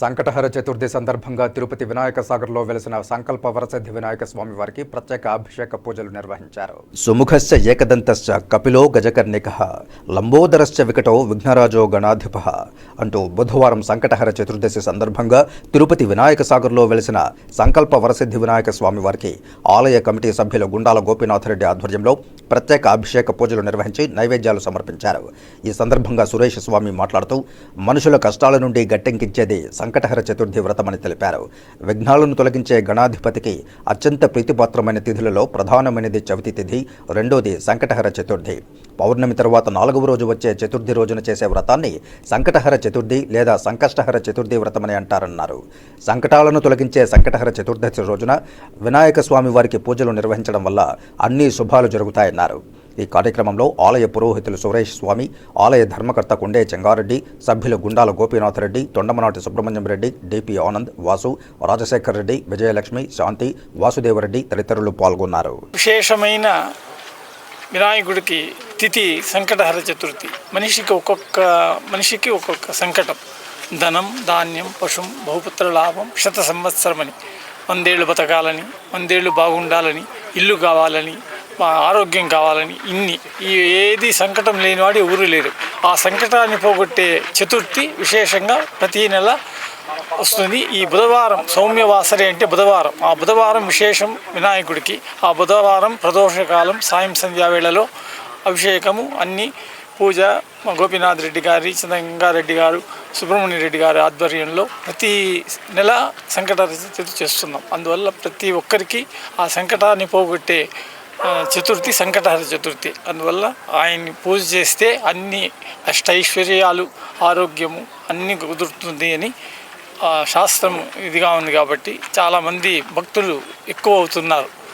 సంకటహర చతుర్థి సందర్భంగా తిరుపతి వినాయక సాగర్లో వెలిసిన సంకల్ప వరసిద్ధి వినాయక స్వామి వారికి ప్రత్యేక అభిషేక పూజలు నిర్వహించారు. సుముఖస్య ఏకదంతశ్చ కపిలో గజకర్ణిక లంబోదరశ్చ వికటో విఘ్నరాజో గణాధిప అంటూ బుధవారం సంకటహర చతుర్దశి సందర్భంగా తిరుపతి వినాయక సాగర్లో వెలిసిన సంకల్ప వరసిద్ధి వినాయక స్వామి వారికి ఆలయ కమిటీ సభ్యులు గుండాల గోపీనాథరెడ్డి ఆధ్వర్యంలో ప్రత్యేక అభిషేక పూజలు నిర్వహించి నైవేద్యాలు సమర్పించారు. ఈ సందర్భంగా సురేష్ స్వామి మాట్లాడుతూ మనుషుల కష్టాల నుండి గట్టెంకించేది సంకటహర చతుర్థి వ్రతమని తెలిపారు. విఘ్నాలను తొలగించే గణాధిపతికి అత్యంత ప్రీతిపాత్రమైన తిథులలో ప్రధానమైనది చవితి తిథి రెండోది సంకటహర చతుర్థి. పౌర్ణమి తరువాత నాలుగవ రోజు వచ్చే చతుర్థి రోజున చేసే వ్రతాన్ని సంకటహర చతుర్థి లేదా సంకష్టహర చతుర్థి వ్రతమని అంటారన్నారు. సంకటాలను తొలగించే సంకటహర చతుర్దశి రోజున వినాయక స్వామి వారికి పూజలు నిర్వహించడం వల్ల అన్ని శుభాలు జరుగుతాయన్నారు ఈ కార్యక్రమంలో ఆలయ పురోహితులు సురేష్ స్వామి ఆలయ ధర్మకర్త కుండే చెంగారెడ్డి సభ్యులు గుండాల గోపీనాథ్ రెడ్డి తొండమనాటి సుబ్రహ్మణ్యం రెడ్డి డిపి ఆనంద్ వాసు రాజశేఖర్ రెడ్డి విజయలక్ష్మి శాంతి వాసుదేవరెడ్డి తదితరులు పాల్గొన్నారు. విశేషమైన వినాయకుడికి తిథి సంకటహర చతుర్థి. మనిషికి ఒక్కొక్క మనిషికి ఒక్కొక్క సంకటం. ధనం ధాన్యం పశుం బహుపుత్ర లాభం శత సంవత్సరమని. వందేళ్ళు బతకాలని వందేళ్ళు బాగుండాలని ఇల్లు కావాలని మా ఆరోగ్యం కావాలని ఇన్ని. ఈ ఏది సంకటం లేనివాడు ఎవరు లేరు. ఆ సంకటాన్ని పోగొట్టే చతుర్థి విశేషంగా ప్రతి నెల వస్తుంది. ఈ బుధవారం సౌమ్యవాసరి అంటే బుధవారం. ఆ బుధవారం విశేషం వినాయకుడికి. ఆ బుధవారం ప్రదోషకాలం సాయం సంధ్యా వేళలో అభిషేకము అన్నీ పూజ. మా గోపీనాథ్ రెడ్డి గారి చంద్రంగారెడ్డి గారు సుబ్రహ్మణ్య రెడ్డి గారి ఆధ్వర్యంలో ప్రతి నెల సంకట చేస్తున్నాం. అందువల్ల ప్రతి ఒక్కరికి ఆ సంకటాన్ని పోగొట్టే చతుర్థి సంకటహర చతుర్థి. అందువల్ల ఆయన్ని పూజ చేస్తే అన్ని అష్టైశ్వర్యాలు ఆరోగ్యము అన్ని కుదురుతుంది అని ఆ, శాస్త్రం ఇదిగా ఉంది కాబట్టి చాలామంది భక్తులు ఎక్కువ అవుతున్నారు.